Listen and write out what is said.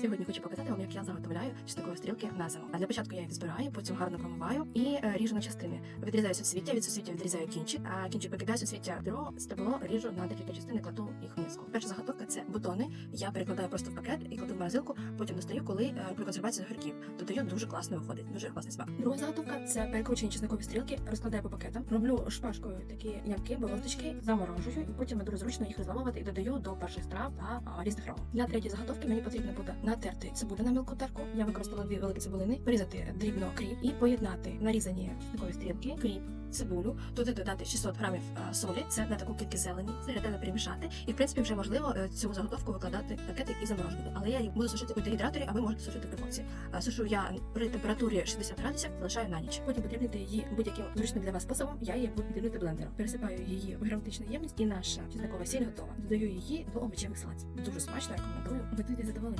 Сьогодні хочу показати вам, як я заготовляю чистокові стрілки на зиму. А для початку я їх збираю, потім гарно промиваю і е, ріжу на частини. Відрізаю суцвіття, від суцвіття відрізаю кінчик, а кінчик викидаю суцвіття дро, стебло ріжу на декілька частини, кладу їх бутони. Я перекладаю просто в пакет і кладу в морозилку, потім достаю, коли е, при консервації огірків. Додаю дуже класно виходить, дуже класний смак. Друга заготовка це перекручені чесникові стрілки, розкладаю по пакетам, роблю шпажкою такі ямки, бороздочки, заморожую і потім дуже зручно їх розламувати і додаю до перших страв та а, різних ром. Для третьої заготовки мені потрібно буде натерти цибулю на мілку терку. Я використала дві великі цибулини, порізати дрібно кріп і поєднати нарізані чесникові стрілки, кріп, цибулю, туди додати 600 грамів солі, це на таку кількість зелені, це ретельно перемішати. І в принципі вже можливо е, цю заготовку викладати в пакети і заморожувати. Але я їх буду сушити у дегідраторі, а ви можете сушити при боці. Сушу я при температурі 60 градусів, залишаю на ніч. Потім подрібнити її будь-яким зручним для вас способом. Я її буду подрібнити блендером. Пересипаю її в герметичну ємність, і наша чеснокова сіль готова. Додаю її до овочевих салатів. Дуже смачно, рекомендую. Готуйте задоволення.